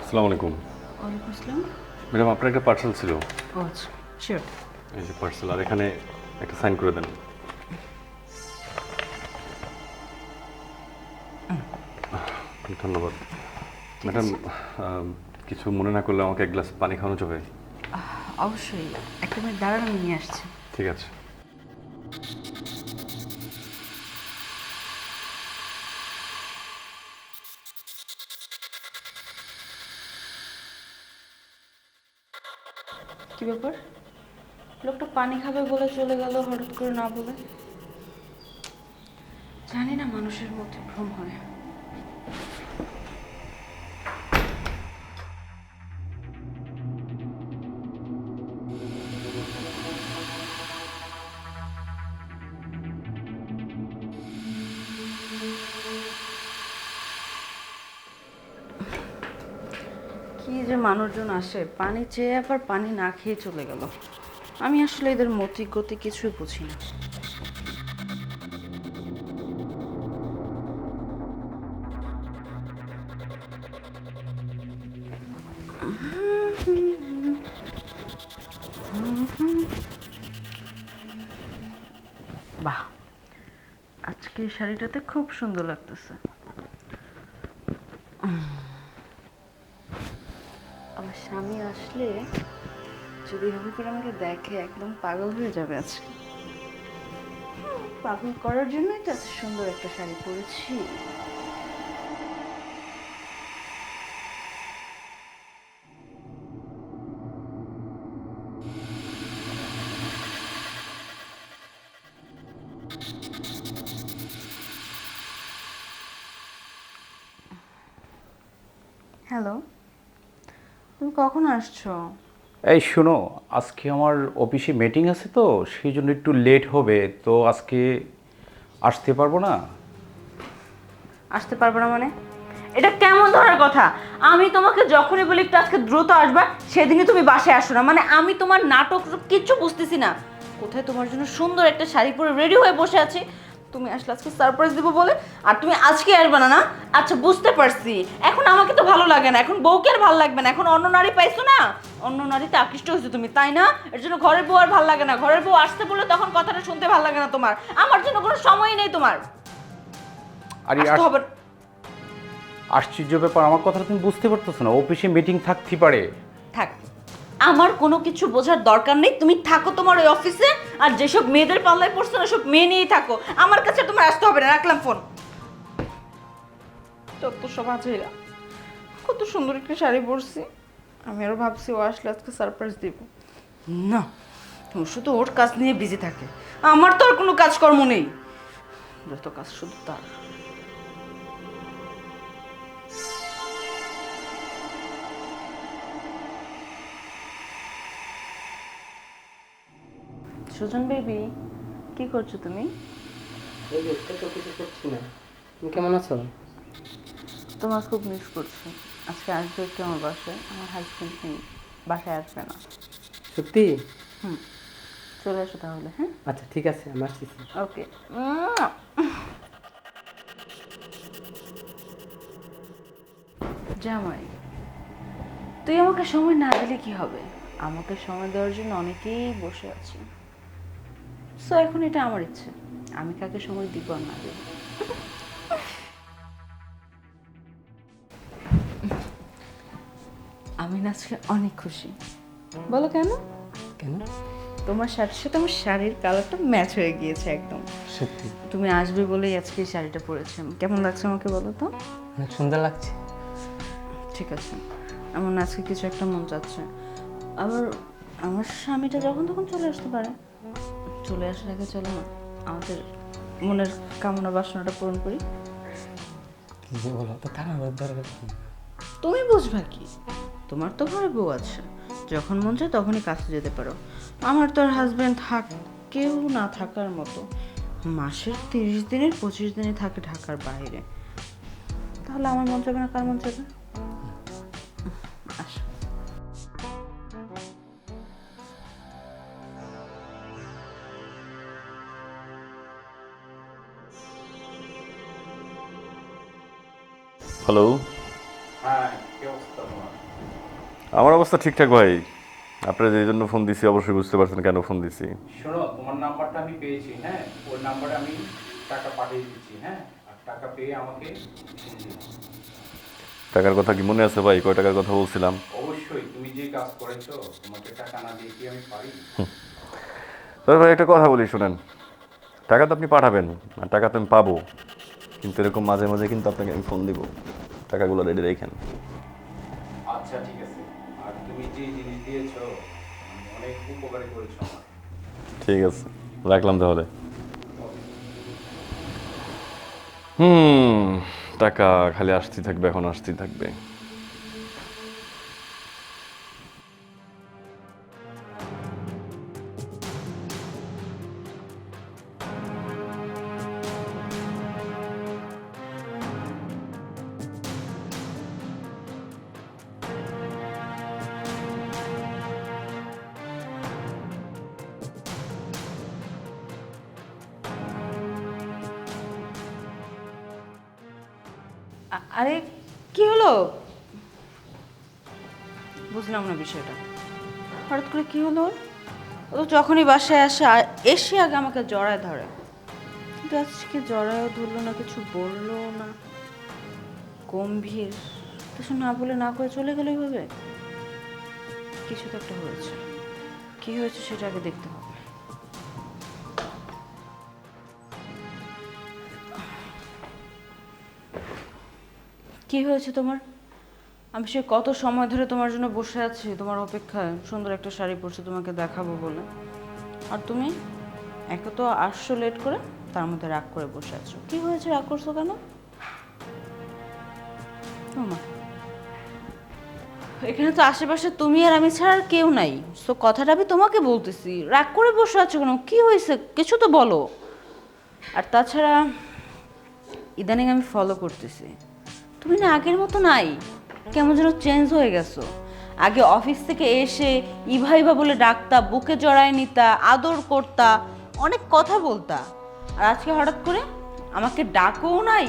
আসসালামু আলাইকুম। ওয়ালাইকুম আসসালাম। ম্যাডাম আপনার একটা পার্সেল ছিল। আচ্ছা শিওর এই যে পার্সেল আর এখানে একটা সাইন করে দেন। ধন্যবাদ। ম্যাডাম কিছু মনে না করলে আমাকে এক গ্লাস পানি খাওয়ানো যাবে? অবশ্যই। একটা মিনিট দাঁড়ান আমি নিয়ে আসছি। ঠিক আছে। ব্যাপার। লোকটা পানি খাবে বলে চলে গেল, হঠাৎ করে না বলে। জানি না মানুষের মধ্যে ভ্রম হয়। যে মানুষজন আসে, পানি চেয়ে আবার পানি না খেয়ে চলে গেল। আমি আসলে এদের মতি গতি কিছুই বুঝি না। বাহ, আজকে এই শাড়িটাতে খুব সুন্দর লাগতেছে। আসলে যদি এভাবে করে আমাকে দেখে একদম পাগল হয়ে যাবে আজকে। পাগল করার জন্যই তো এত সুন্দর একটা শাড়ি পরেছি। হ্যালো তুমি কখন আসছো? এই শোনো আজকে আমার অফিসে মিটিং আছে তো সেই জন্য একটু লেট হবে তো আজকে আসতে পারব না? আসতে পারব না মানে? এটা কেমন ধরার কথা? আমি তোমাকে যখনই বলি একটু আজকে দ্রুত আসবা সেদিনই তুমি বাসায় আসো না। মানে আমি তোমার নাটক কিচ্ছু বুঝতেছি না। কোথায় তোমার জন্য সুন্দর একটা শাড়ি পরে রেডি হয়ে বসে আছি? তুমি আসলে আজকে সারপ্রাইজ দিব বলে? আর তুমি আজকে আসবে না না আচ্ছা বুঝতে পারছি। এখন আমাকে তো ভালো লাগে না। এখন বউকে আর ভালো লাগবে না। এখন অন্য নারী পাইছো না? অন্য নারীতে আকৃষ্ট হয়েছো তুমি তাই না? এর জন্য ঘরের বউ আর ভালো লাগে না। ঘরের বউ আসতে বলে তখন কথাটা শুনতে ভালো লাগে না তোমার। আমার জন্য কোনো সময়ই নেই তোমার। আর আসতে হবে আশ্চর্য ব্যাপার। আমার কথাটা তুমি বুঝতে পারতেছো না। অফিসে মিটিং থাকতে পারে। থাক আমার কোনো কিছু বোঝার দরকার নেই। তুমি থাকো তোমার ওই অফিসে আর যেসব মেয়েদের পাল্লায় পড়ছো না, সব মেয়ে নিয়েই থাকো। আমার কাছে তোমার আসতে হবে না, রাখলাম ফোন। যত সব আছে কত সুন্দর একটা শাড়ি পরছি। আমি আরও ভাবছি ও আসলে আজকে সারপ্রাইজ দিব। না, ও শুধু ওর কাজ নিয়ে বিজি থাকে। আমার তো আর কোনো কাজকর্ম নেই। যত কাজ শুধু তার। সুজন বেবি কি করছ তুমি? এই দেখতে তো কিছু করছি না। তুমি কেমন আছো? তোমার খুব মিস করছি। আজকে আসবে একটু আমার বাসায় আমার হাজবেন্ড নেই বাসায় আসবে না। সত্যি? হুম চলে এসো তাহলে হ্যাঁ? আচ্ছা ঠিক আছে আমি আসতেছি। ওকে জামাই তুই আমাকে সময় না দিলে কি হবে? আমাকে সময় দেওয়ার জন্য অনেকেই বসে আছে। সো এখন এটা আমার ইচ্ছে। আমি কাকে সময় দিব আর না দেব? আমি আজকে অনেক খুশি। বলো কেন? কেন? তোমার শাড়ির সাথে আমার শাড়ির কালারটা ম্যাচ হয়ে গিয়েছে একদম। সত্যি? তুমি আসবে বলেই আজকে এই শাড়িটা পরেছি। কেমন লাগছে আমাকে বলো তো? অনেক সুন্দর লাগছে। ঠিক আছে। আমার না আজকে কিছু একটা মন চাচ্ছে। আবার আমার স্বামীটা যখন তখন চলে আসতে পারে। চলে আসার আগে চলো না আমাদের মনের কামনা বাসনাটা পূরণ করি। কি যে বলো তো তার দরকার কি তুমি বুঝবা কি? তোমার তো ঘরে বউ আছে যখন মন চায় তখনই কাছে যেতে পারো। আমার তো আর হাজব্যান্ড থাক কেউ না থাকার মতো। মাসের তিরিশ দিনের পঁচিশ দিনে থাকে ঢাকার বাইরে। তাহলে আমার মন যাবে না কার মন যাবে হ্যালো হ্যাঁ আমার অবস্থা ঠিকঠাক ভাই। আপনারা যে জন্য ফোন দিছি অবশ্যই বুঝতে পারছেন কেন ফোন দিছি। শোনো তোমার নাম্বারটা আমি পেয়েছি হ্যাঁ? ওই নাম্বারে আমি টাকা পাঠিয়ে দিচ্ছি হ্যাঁ? আর টাকা পেয়ে আমাকে টাকার কথা কি মনে আছে ভাই? কয় টাকার কথা বলছিলাম? অবশ্যই তুমি যে কাজ করেছ তোমাকে টাকা না দিয়ে কি আমি পারি? তবে ভাই একটা কথা বলি শোনেন। টাকা তো আপনি পাঠাবেন আর টাকা তো আমি পাবো। কিন্তু এরকম মাঝে মাঝে কিন্তু আপনাকে আমি ফোন দিব। টাকাগুলো রেডি রেখেন। আচ্ছা ঠিক আছে। আর তুমি যে জিনিস দিয়েছ মানে অনেক উপকারী করেছ আমার ঠিক আছে রাখলাম তাহলে। হুম টাকা খালি আসতেই থাকবে এখন আসতেই থাকবে। আরে, কি হলো? বুঝলাম না বিষয়টা। হঠাৎ করে কি হলো? ও যখনই বাসায় আসে এসে আগে আমাকে জড়ায় ধরে। কিন্তু আজকে জড়ায়ও ধরলো না, কিছু বলল না। গম্ভীর। কিছু না বলে না করে চলে গেলেই হবে কিছু তো একটা হয়েছে। কি হয়েছে সেটা আগে দেখতে হবে। কি হয়েছে তোমার? আমি সে কত সময় ধরে তোমার জন্য বসে আছি, তোমার অপেক্ষায়। সুন্দর একটা শাড়ি পরছে, তোমাকে দেখাবো বলে। আর তুমি? একে তো আসছো লেট করে, তার মধ্যে রাগ করে বসে আছো। কি হয়েছে, রাগ করছ কেন? এখানে তো আশেপাশে তুমি আর আমি ছাড়া আর কেউ নাই। তো কথাটা আমি তোমাকে বলতেছি। রাগ করে বসে আছো কেন? কি হয়েছে? কিছু তো বলো। আর তাছাড়া, ইদানিং আমি ফলো করতেছি। তুমি না আগের মতো নাই। কেমন যেন চেঞ্জ হয়ে গেছো। আগে অফিস থেকে এসে ইভা ইভা বলে ডাকতা, বুকে জড়ায় নিতা, আদর করতা, অনেক কথা বলতা। আর আজকে হঠাৎ করে আমাকে ডাকও নাই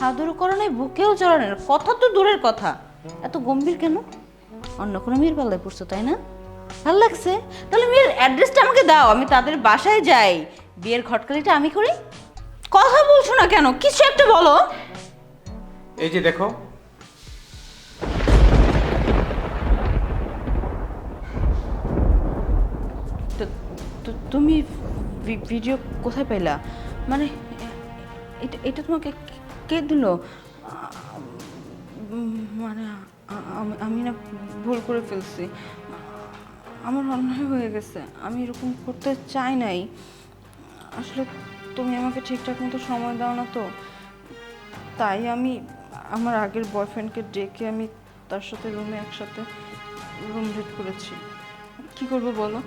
আদরও করো নাই, বুকেও জড়ানো। কথা তো দূরের কথা। এত গম্ভীর কেন? অন্য কোনো মেয়ের পাল্লায় পড়ছো, তাই না? ভালো লাগছে? তাহলে মেয়ের অ্যাড্রেসটা আমাকে দাও, আমি তাদের বাসায় যাই। বিয়ের খটকালিটা আমি করি? কথা বলছো না কেন? কিছু একটা বলো। এই যে দেখো। তুমি ভিডিও কোথায় পেলা? মানে এটা এটা তোমাকে কে- কে দিল মানে আমি- আমি না ভুল করে ফেলছি। আমার অন্যায় হয়ে গেছে। আমি এরকম করতে চাই নাই। আসলে তুমি আমাকে ঠিকঠাক মতো সময় দাও না তো। তাই আমি আমার আগের বয়ফ্রেন্ডকে ডেকে আমি তার সাথে রুমে একসাথে রুম ডেট করেছি। কি করব বলো?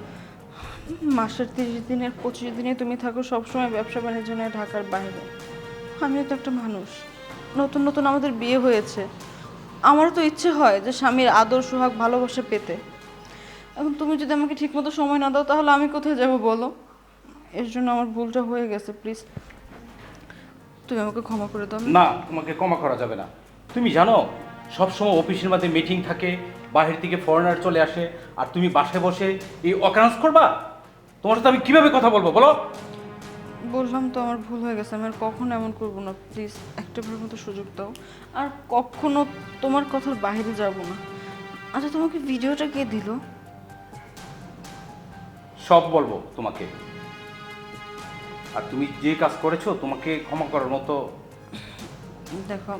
মাসের তিরিশ দিনের, পঁচিশ দিনে তুমি থাকো সবসময় ব্যবসা বাণিজ্য নিয়ে, ঢাকার বাইরে। আমিও তো একটা মানুষ। নতুন নতুন আমাদের বিয়ে হয়েছে। আমারও তো ইচ্ছে হয় যে স্বামীর আদর, সোহাগ, ভালোবাসা পেতে। এখন তুমি যদি আমাকে ঠিকমতো সময় না দাও, তাহলে আমি কোথায় যাব বলো? এর জন্য আমার ভুলটা হয়ে গেছে প্লিজ তুমি আমাকে ক্ষমা করে দাও না তোমাকে ক্ষমা করা যাবে না। তুমি জানো সবসময় অফিসের মধ্যে মিটিং থাকে বাহির থেকে ফরেনার চলে আসে আর তুমি বাসায় বসে এই অকারেন্স করবা? তোমার সাথে আমি কীভাবে কথা বলব বলো? বললাম তো আমার ভুল হয়ে গেছে আমি আর কখনো এমন করব না। প্লিজ একটা ভালো মতো সুযোগ দাও। আর কখনো তোমার কথার বাইরে যাব না। আচ্ছা তোমাকে ভিডিওটা কে দিল? সব বলব তোমাকে। আর তুমি যে কাজ করেছ, তোমাকে ক্ষমা করার মতো দেখো,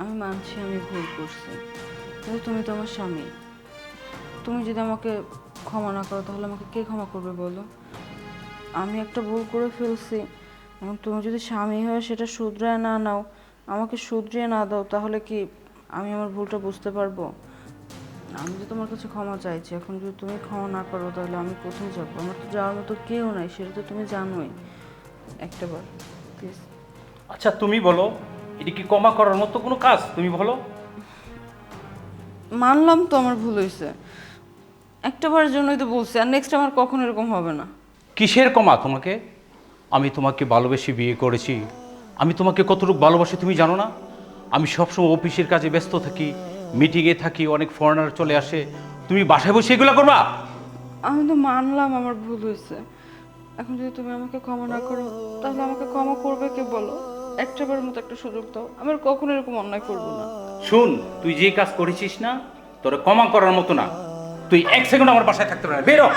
আমি মানছি আমি ভুল করছি। কিন্তু তুমি তো আমার স্বামী। তুমি যদি আমাকে ক্ষমা না করো, তাহলে আমাকে কে ক্ষমা করবে বলো? আমি একটা ভুল করে ফেলছি। এখন তুমি যদি স্বামী হয়ে সেটা শুধরায় না নাও, আমাকে শুধরিয়ে না দাও, তাহলে কি আমি আমার ভুলটা বুঝতে পারব? আমি তো তোমার কাছে ক্ষমা চাইছি এখন যদি তুমি ক্ষমা না করো তাহলে আমি কোথায় যাব? আমার তো যাওয়ার মতো কেউ নাই সেটা তো তুমি জানোই। একটাবার প্লিজ আচ্ছা তুমি বলো এটি কি ক্ষমা করার মতো কোনো কাজ? তুমি বলো। মানলাম তো আমার ভুল হয়েছে। একটা বারের জন্যই তো বলছি আর নেক্সট আমার কখনো এরকম হবে না। কিসের কমা তোমাকে? আমি তোমাকে ভালোবেসে বিয়ে করেছি। আমি তোমাকে কতটুকু ভালোবাসি তুমি জানো না? আমি সবসময় অফিসের কাজে ব্যস্ত থাকি মিটিংয়ে থাকি অনেক ফরেনার চলে আসে। তুমি বাসায় বসে এগুলো করবা? আমি তো মানলাম আমার ভুল হয়েছে। এখন যদি তুমি আমাকে ক্ষমা না করো তাহলে আমাকে ক্ষমা করবে কে বলো? একটাবার মতো একটা সুযোগ দাও। আমার কখনো এরকম অন্যায় করব না। শুন তুই যে কাজ করেছিস না তোর ক্ষমা করার মতো না। তুই এক সেকেন্ড আমার বাসায় থাকতে পারবি না। বেরো!